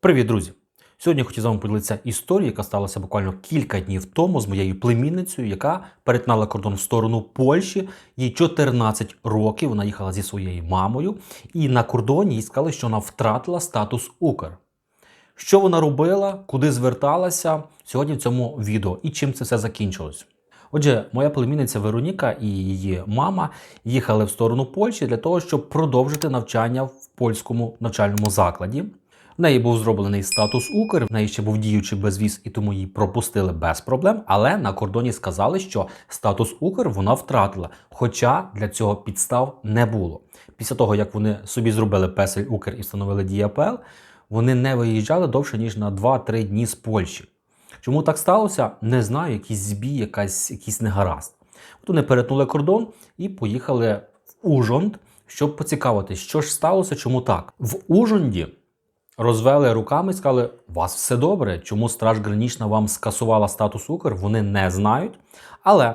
Привіт, друзі! Сьогодні я хотів з вами поділитися історією, яка сталася буквально кілька днів тому з моєю племінницею, яка перетнала кордон в сторону Польщі. Їй 14 років. Вона їхала зі своєю мамою, і на кордоні їй сказали, що вона втратила статус Укр. Що вона робила, куди зверталася сьогодні в цьому відео і чим це все закінчилось. Отже, моя племінниця Вероніка і її мама їхали в сторону Польщі для того, щоб продовжити навчання в польському навчальному закладі. В неї був зроблений статус Укр, в неї ще був діючий безвіз, і тому її пропустили без проблем. Але на кордоні сказали, що статус Укр вона втратила, хоча для цього підстав не було. Після того, як вони собі зробили песель Укр і встановили ДІАПЛ, вони не виїжджали довше ніж на 2-3 дні з Польщі. Чому так сталося? Не знаю, якийсь збій, якась, якийсь негаразд. От вони перетнули кордон і поїхали в Ужонд, щоб поцікавитись, що ж сталося, чому так. В Ужонді розвели руками і сказали: у вас все добре. Чому Страж Гранічна вам скасувала статус Укр? Вони не знають. Але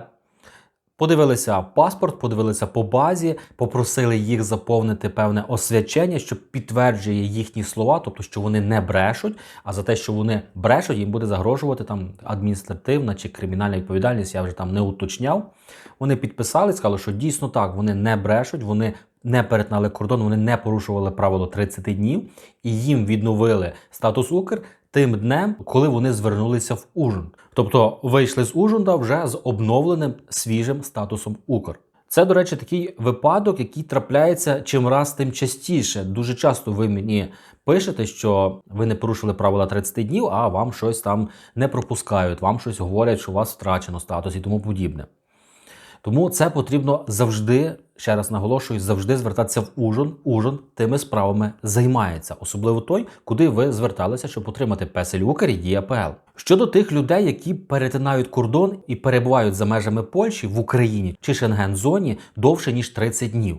подивилися паспорт, подивилися по базі, попросили їх заповнити певне освячення, що підтверджує їхні слова, тобто, що вони не брешуть. А за те, що вони брешуть, їм буде загрожувати там адміністративна чи кримінальна відповідальність. Я вже там не уточняв. Вони підписали, сказали, що дійсно так, вони не брешуть, вони не перетнали кордон, вони не порушували правило 30 днів, і їм відновили статус Укр тим днем, коли вони звернулися в Ужин. Тобто вийшли з Ужунда вже з обновленим свіжим статусом Укр. Це, до речі, такий випадок, який трапляється чим раз тим частіше. Дуже часто ви мені пишете, що ви не порушили правила 30 днів, а вам щось там не пропускають, вам щось говорять, що у вас втрачено статус і тому подібне. Тому це потрібно завжди, ще раз наголошую, завжди звертатися в Ужин. Ужин тими справами займається, особливо той, куди ви зверталися, щоб отримати песель Укр і ДІАПЛ. Щодо тих людей, які перетинають кордон і перебувають за межами Польщі в Україні чи Шенген-зоні довше ніж 30 днів.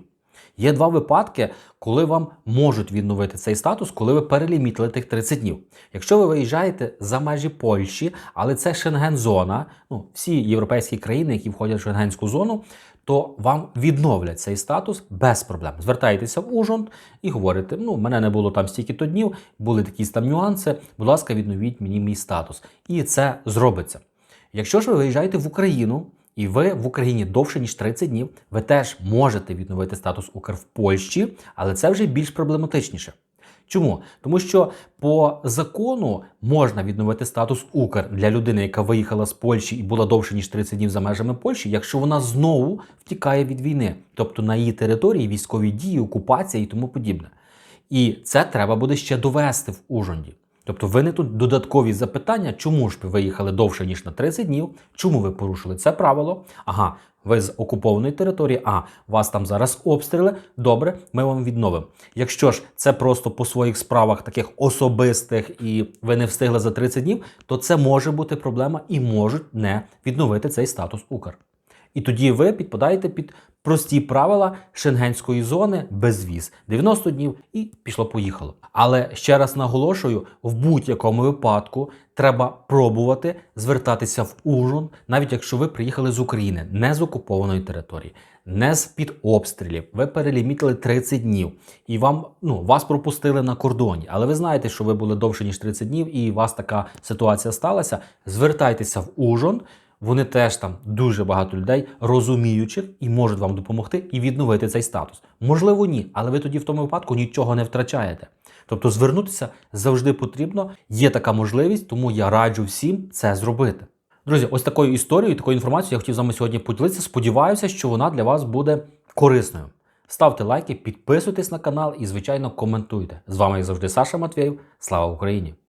Є два випадки, коли вам можуть відновити цей статус, коли ви перелімітили тих 30 днів. Якщо ви виїжджаєте за межі Польщі, але це Шенген-зона, ну всі європейські країни, які входять в Шенгенську зону, то вам відновлять цей статус без проблем. Звертаєтеся в Ужонт і говорите: ну, мене не було там стільки-то днів, були якісь там нюанси. Будь ласка, відновіть мені мій статус. І це зробиться. Якщо ж ви виїжджаєте в Україну. І ви в Україні довше ніж 30 днів, ви теж можете відновити статус Укр в Польщі, але це вже більш проблематичніше. Чому? Тому що по закону можна відновити статус Укр для людини, яка виїхала з Польщі і була довше ніж 30 днів за межами Польщі, якщо вона знову втікає від війни, тобто на її території військові дії, окупація і тому подібне. І це треба буде ще довести в Ужонді. Тобто виникнуть додаткові запитання, чому ж ви виїхали довше, ніж на 30 днів, чому ви порушили це правило? Ага, ви з окупованої території, а вас там зараз обстріли. Добре, ми вам відновимо. Якщо ж це просто по своїх справах, таких особистих, і ви не встигли за 30 днів, то це може бути проблема і можуть не відновити цей статус Укр. І тоді ви підпадаєте під прості правила шенгенської зони без віз 90 днів і пішло-поїхало. Але ще раз наголошую: в будь-якому випадку треба пробувати звертатися в Ужин, навіть якщо ви приїхали з України, не з окупованої території, не з під обстрілів. Ви перелімітили 30 днів, і вам ну вас пропустили на кордоні. Але ви знаєте, що ви були довше ніж 30 днів, і у вас така ситуація сталася. Звертайтеся в Ужин. Вони теж там дуже багато людей розуміючих і можуть вам допомогти і відновити цей статус. Можливо, ні, але ви тоді в тому випадку нічого не втрачаєте. Тобто звернутися завжди потрібно, є така можливість, тому я раджу всім це зробити. Друзі, ось такою історією, такою інформацією я хотів з вами сьогодні поділитися. Сподіваюся, що вона для вас буде корисною. Ставте лайки, підписуйтесь на канал і, звичайно, коментуйте. З вами, як завжди, Саша Матвєєв. Слава Україні!